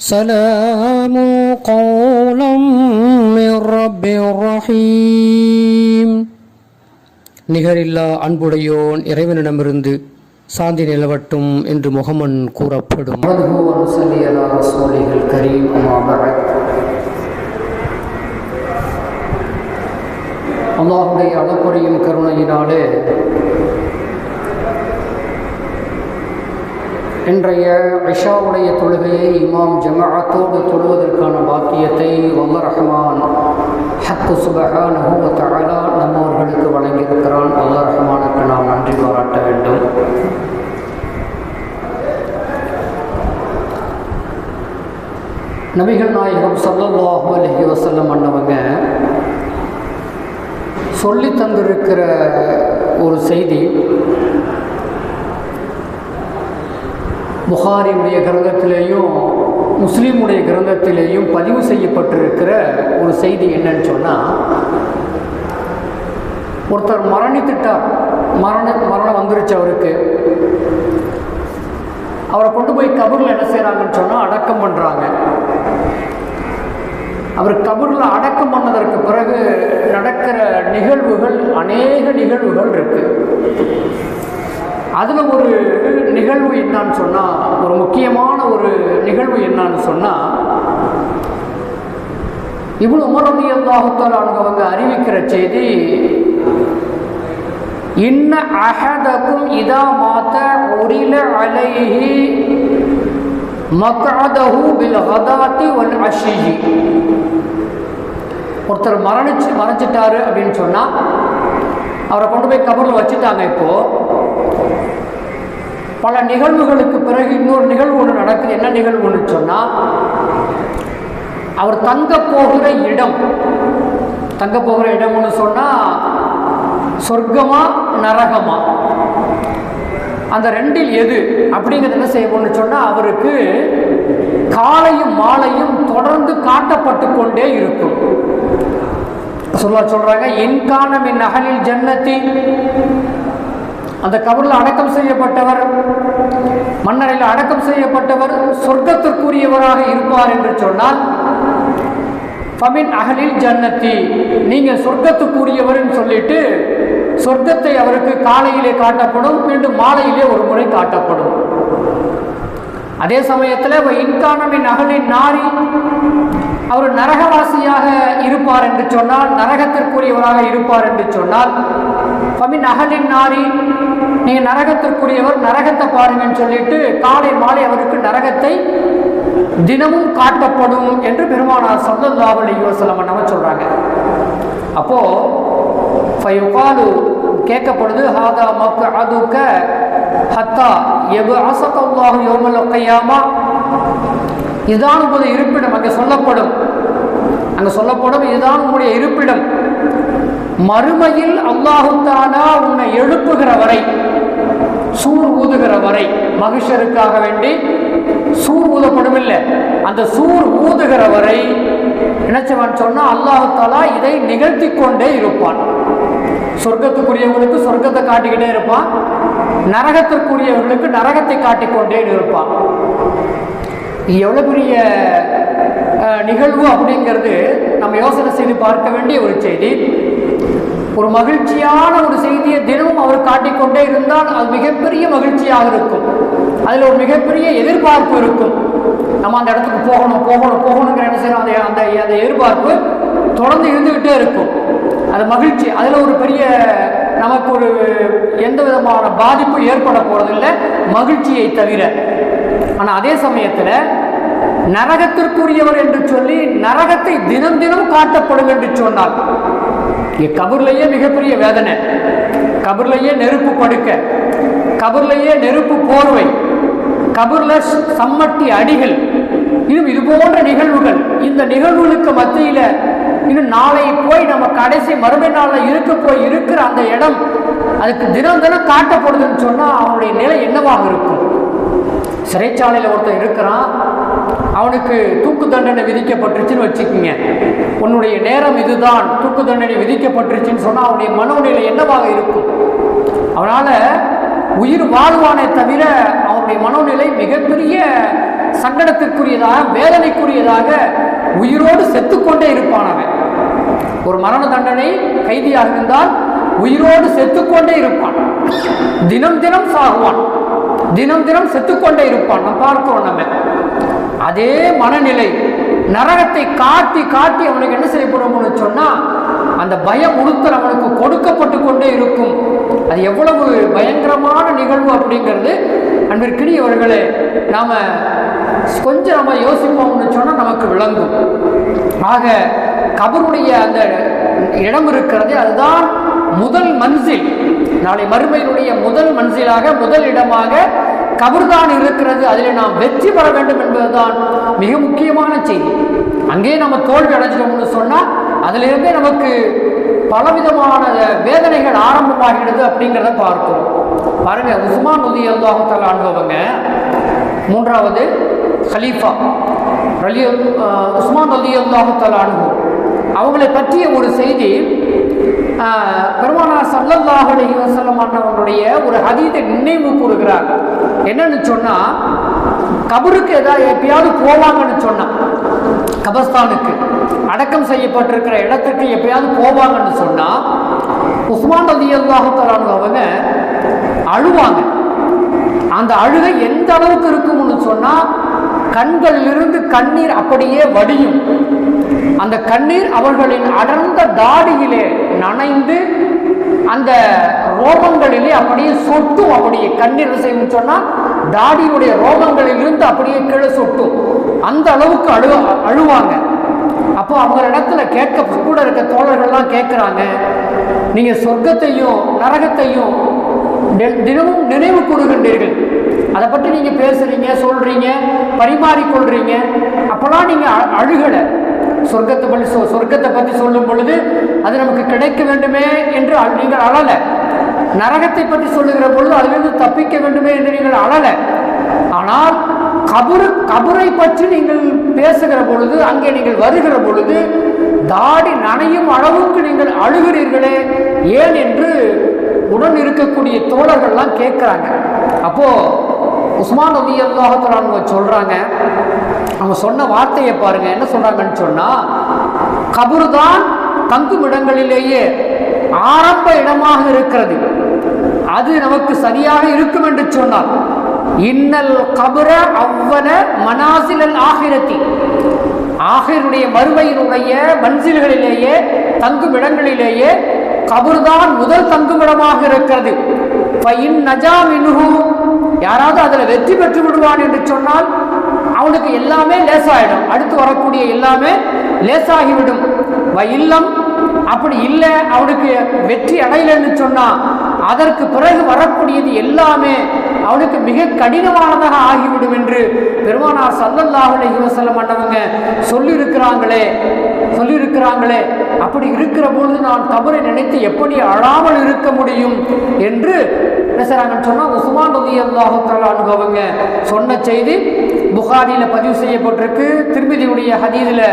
سلام قولا من رب رحيم நிகரில்லா அன்புடையோன் இறைவனிடமிருந்து சாந்தி நிலவட்டும் என்று முகமன் கூறப்படும் கரீம் அல்லாஹுடைய அளப்பறையும் கருணையினாலே இன்றைய ஐஷாவுடைய தொழுகையை இமாம் ஜமாஅத்தோடு தொழுவதற்கான பாக்கியத்தை வல்ல ரஹ்மான் ஹக்கு சுபஹானஹு வ நம்மவர்களுக்கு வழங்கியிருக்கிறான். வல்ல ரஹ்மானுக்கு நாம் நன்றி பாராட்ட வேண்டும். நபிகள் நாயகம் ஸல்லல்லாஹு அலஹி வசல்லம் அண்ணவங்க சொல்லி தந்திருக்கிற ஒரு செய்தி புகாரியுடைய கிரந்தத்திலேயும் முஸ்லீமுடைய கிரந்தத்திலேயும் பதிவு செய்யப்பட்டிருக்கிற ஒரு செய்தி என்னன்னு சொன்னால் ஒருத்தர் மரணித்துட்டார். மரண மரணம் வந்துருச்சு அவருக்கு. அவரை கொண்டு போய் கபூரில் என்ன செய்கிறாங்கன்னு சொன்னால் அடக்கம் பண்ணுறாங்க அவர் கபூரில் அடக்கம் பண்ணதற்கு பிறகு நடக்கிற நிகழ்வுகள் அநேக நிகழ்வுகள் இருக்குது அதில் ஒரு நிகழ்வு என்னான்னு சொன்னால் ஒரு முக்கியமான ஒரு நிகழ்வு என்னான்னு சொன்னால் இவ்வளோ உமரதி அல்லாஹுத்தால் அவங்க அறிவிக்கிற செய்தி இன்ன அஹதக்கும் இதா மாத்த உரில அலைஹி மகாதஹு பில் ஹதாத்தி ஒன் அஷிஜி ஒருத்தர் மரணிச்சு மறைச்சிட்டாரு அப்படின்னு சொன்னால் அவரை கொண்டு போய் கபரில் வச்சுட்டாங்க இப்போது பல நிகழ்வுகளுக்கு பிறகு இன்னொரு நிகழ்வு ஒன்று நடக்குது. என்ன நிகழ்வுன்னு சொன்னால் அவர் தங்க போகிற இடம். தங்க போகிற இடம்னு சொன்னால் சொர்க்கமா நரகமா? அந்த ரெண்டில் எது? அப்படிங்கிறது என்ன செய்யணும்னு சொன்னால் அவருக்கு காலையும் மாலையும் தொடர்ந்து காட்டப்பட்டு கொண்டே இருக்கும். சொல்ல சொல்றாங்க என்கானம் என் அகலில் ஜன்னத்தி அந்த கபரில் அடக்கம் செய்யப்பட்டவர் மன்னரில் அடக்கம் செய்யப்பட்டவர் சொர்க்கத்திற்குரியவராக இருப்பார் என்று சொன்னால் ஃபமின் அகலில் ஜன்னத்தி. நீங்கள் சொர்க்கத்துக்குரியவர்னு சொல்லிட்டு சொர்க்கத்தை அவருக்கு காலையிலே காட்டப்படும் மீண்டும் மாலையிலே ஒரு முறை காட்டப்படும். அதே சமயத்தில் இன்கானமின் அகலின் நாரி. அவர் நரகவாசியாக இருப்பார் என்று சொன்னால் நரகத்திற்குரியவராக இருப்பார் என்று சொன்னால் ஃபமின் அகலின் நாரி நீ நரகத்திற்குரியவர் நரகத்தை பாருங்கன்னு சொல்லிட்டு காலை மாலை அவருக்கு நரகத்தை தினமும் காட்டப்படும் என்று பெருமானார் சல்லல்லாஹு அலைஹி வஸல்லம் நம்ம சொல்கிறாங்க அப்போது ஃபயுகாலு கேட்கப்படுது ஹாதா மக்கு அதுக்க ஹத்தா எபு அசத்தல்லாஹு யோமல் கையாமா. இதுதான் உங்களுடைய இருப்பிடம் அங்கே சொல்லப்படும். அங்கே சொல்லப்படும் இதுதான் உங்களுடைய இருப்பிடம். மறுமையில் அல்லாஹுத்தானா உன்னை எழுப்புகிற வரை சூர் ஊதுகிற வரை மகிஷருக்காக வேண்டி சூர் ஊதப்படும் இல்லை அந்த சூர் ஊதுகிற வரை நினைச்சவன் சொன்னா அல்லாஹாலா இதை நிகழ்த்தி கொண்டே இருப்பான். சொர்க்கத்துக்குரியவங்களுக்கு சொர்க்கத்தை காட்டிக்கிட்டே இருப்பான். நரகத்திற்குரியவர்களுக்கு நரகத்தை காட்டிக்கொண்டே இருப்பான். எவ்வளோ பெரிய நிகழ்வு அப்படிங்கிறது நம்ம யோசனை செய்து பார்க்க வேண்டிய ஒரு செய்தி. ஒரு மகிழ்ச்சியான ஒரு செய்தியை தினமும் அவர் காட்டிக்கொண்டே இருந்தால் அது மிகப்பெரிய மகிழ்ச்சியாக இருக்கும். அதில் ஒரு மிகப்பெரிய எதிர்பார்ப்பு இருக்கும். நம்ம அந்த இடத்துக்கு போகணும் போகணும் போகணுங்கிற என்ன செய்யணும்? அந்த அந்த அந்த எதிர்பார்ப்பு தொடர்ந்து இருந்துக்கிட்டே இருக்கும். அது மகிழ்ச்சி. அதில் ஒரு பெரிய நமக்கு ஒரு எந்த விதமான பாதிப்பு ஏற்பட போகிறதில்லை மகிழ்ச்சியை தவிர. ஆனால் அதே சமயத்தில் நரகத்திற்குரியவர் என்று சொல்லி நரகத்தை தினம் தினம் காட்டப்படும் என்று சொன்னார். கபூர்லேயே மிகப்பெரிய வேதனை. கபூர்லேயே நெருப்பு படுக்க. கபூர்லேயே நெருப்பு போர்வை. கபூர்ல சம்மட்டி அடிகள். இன்னும் இது போன்ற நிகழ்வுகள் இந்த நிகழ்வுகளுக்கு மத்தியில் இன்னும் நாளை போய் நம்ம கடைசி மறுமை நாளில் இருக்க போய் இருக்கிற அந்த இடம் அதுக்கு தினம் தினம் காட்டப்படுதுன்னு சொன்னால் அவனுடைய நிலை என்னவாக இருக்கும்? சிறைச்சாலையில் ஒருத்தன் இருக்கிறான். அவனுக்கு தூக்கு தண்டனை விதிக்கப்பட்டுருச்சுன்னு வச்சுக்கோங்க. உன்னுடைய நேரம் இதுதான். தூக்கு தண்டனை விதிக்கப்பட்டுருச்சுன்னு சொன்னால் அவனுடைய மனோநிலை என்னவாக இருக்கும்? அவனால் உயிர் வாழ்வானே தவிர அவனுடைய மனோநிலை மிகப்பெரிய சங்கடத்திற்குரியதாக வேதனைக்குரியதாக உயிரோடு செத்துக்கொண்டே இருப்பான் அவன். ஒரு மரண தண்டனை கைதியாக இருந்தால் உயிரோடு செத்துக்கொண்டே இருப்பான். தினம் தினம் சாகுவான். தினம் தினம் செத்துக்கொண்டே இருப்பான். நம்ம பார்க்கிறோம் நம்ம. அதே மனநிலை நரகத்தை காட்டி காட்டி அவனுக்கு என்ன செய்யப்படும்னு சொன்னால் அந்த பயம் உறுத்தல் அவனுக்கு கொடுக்கப்பட்டு கொண்டே இருக்கும். அது எவ்வளவு பயங்கரமான நிகழ்வு அப்படிங்கிறது அன்பிற்கினியவர்களே நாம் கொஞ்சம் நம்ம யோசிப்போம்னு சொன்னால் நமக்கு விளங்கும். ஆக கபருடைய அந்த இடம் இருக்கிறது அதுதான் முதல் மன்சில். நாளை மறுமையினுடைய முதல் மன்சிலாக முதல் இடமாக கபர்தான் இருக்கிறது. அதில் நாம் வெற்றி பெற வேண்டும் என்பதுதான் மிக முக்கியமான செய்தி. அங்கே நம்ம தோல்வி அடைஞ்சிட்டோம்னு சொன்னால் அதிலிருந்தே நமக்கு பலவிதமான வேதனைகள் ஆரம்பமாகிறது அப்படிங்கிறத பார்க்கிறோம் பாருங்க உஸ்மான் உதி அல்லாஹத்தால் அனுபவங்க மூன்றாவது ஹலீஃபா ரலி உஸ்மான் உதி அல்லாஹத்தால் அனுபவம் அவங்களை பற்றிய ஒரு செய்தி பெருமானா பெருமானார் சல்லல்லாஹு ஒரு ஹதீதை நினைவு கூறுகிறார். என்னன்னு சொன்னா கபருக்கு ஏதாவது எப்பயாவது போவாங்கன்னு சொன்னான் கபஸ்தானுக்கு அடக்கம் செய்யப்பட்டிருக்கிற இடத்துக்கு எப்பயாவது போவாங்கன்னு சொன்னா உஸ்மான் ரதி அல்லாஹு அவங்க அழுவாங்க. அந்த அழுகை எந்த அளவுக்கு இருக்கும்னு சொன்னா கண்களிலிருந்து கண்ணீர் அப்படியே வடியும். அந்த கண்ணீர் அவர்களின் அடர்ந்த தாடியிலே நனைந்து அந்த ரோமங்களிலே அப்படியே சொட்டும் அப்படியே கண்ணீர் செய்யும் சொன்னால் தாடியுடைய ரோமங்களிலிருந்து அப்படியே கீழே சொட்டும். அந்த அளவுக்கு அழு அழுவாங்க. அப்போ அவங்க இடத்துல கேட்க கூட இருக்க தோழர்கள்லாம் கேட்குறாங்க நீங்கள் சொர்க்கத்தையும் நரகத்தையும் தினமும் நினைவு கூறுகின்றீர்கள். அதை பற்றி நீங்கள் பேசுகிறீங்க சொல்கிறீங்க பரிமாறிக்கொள்கிறீங்க அப்போல்லாம் நீங்கள் அ- அழுகலை. சொர்க்கத்தை பற்றி சொ- சொர்க்கத்தை பற்றி சொல்லும் பொழுது அது நமக்கு கிடைக்க வேண்டுமே என்று நீங்கள் அழலை. நரகத்தை பற்றி சொல்லுகிற பொழுது அதிலிருந்து தப்பிக்க வேண்டுமே என்று நீங்கள் அழலை. ஆனால் கபரு கபரை பற்றி நீங்கள் பேசுகிற பொழுது அங்கே நீங்கள் வருகிற பொழுது தாடி நனையும் அளவுக்கு நீங்கள் அழுகிறீர்களே ஏன் என்று உடன் இருக்கக்கூடிய தோழர்கள்லாம் கேட்குறாங்க. அப்போ உஸ்மான் ரதி அவங்க சொல்றாங்க அவங்க சொன்ன வார்த்தையை பாருங்க என்ன சொல்றாங்கன்னு சொன்னா கபுரு தான் தங்கும் இடங்களிலேயே ஆரம்ப இடமாக இருக்கிறது. அது நமக்கு சரியாக இருக்கும் என்று சொன்னார். இன்னல் கபுர அவ்வன மனாசிலல் ஆகிரத்தி ஆகிருடைய மறுமையினுடைய மன்சில்களிலேயே தங்கும் இடங்களிலேயே கபுர்தான் முதல் தங்குமிடமாக இருக்கிறது. ஃபைன் நஜா மின்ஹு. யாராவது அதில் வெற்றி பெற்று விடுவான் என்று சொன்னால் அவனுக்கு எல்லாமே லேசாயிடும். அடுத்து வரக்கூடிய எல்லாமே லேசாகிவிடும். வயில்லம் அப்படி இல்லை அவனுக்கு வெற்றி அடையலைன்னு சொன்னா அதற்கு பிறகு வரக்கூடியது எல்லாமே அவனுக்கு மிக கடினமானதாக ஆகிவிடும் என்று பெருமானார் சல்லல்லாஹு அலைஹி மன்னவங்க சொல்லியிருக்கிறாங்களே சொல்லியிருக்கிறாங்களே. அப்படி இருக்கிற பொழுது நான் தவறை நினைத்து எப்படி அழாமல் இருக்க முடியும் என்று என்ன சொன்னால் சொன்னா உஸ்மான் ரதி அல்லாஹு அவங்க சொன்ன செய்தி புகாரில பதிவு செய்யப்பட்டிருக்கு திருமதியுடைய ஹதீதில்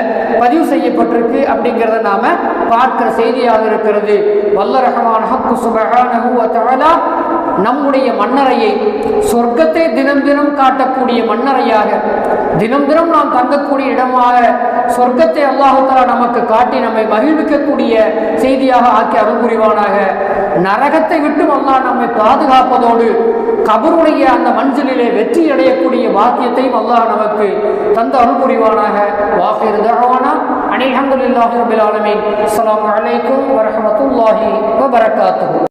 பதிவு செய்யப்பட்டிருக்கு அப்படிங்கிறத நாம பார்க்கிற செய்தியாக இருக்கிறது. வல்ல ரஹ்மான் ஹக்கு சுபஹானஹு வ தஆலா நம்முடைய மன்னரையை சொர்க்கத்தை தினம் தினம் காட்டக்கூடிய மன்னரையாக தினம் தினம் நாம் தங்கக்கூடிய இடமாக சொர்க்கத்தை அல்லாஹு நமக்கு காட்டி நம்மை மகிழ்விக்கக்கூடிய செய்தியாக ஆக்கி அருள் புரிவானாக. நரகத்தை விட்டும் அல்லாஹ் நம்மை பாதுகாப்பதோடு கபருடைய அந்த மஞ்சளிலே வெற்றி அடையக்கூடிய பாக்கியத்தையும் அல்லாஹ் நமக்கு தந்த அருள் புரிவானாக. வாஹிர் தஅவானா அனில் ஹம்துலில்லாஹி ரபில் ஆலமீன். அஸ்ஸலாமு அலைக்கும் வரஹ்மத்துல்லாஹி வபரகாத்துஹு.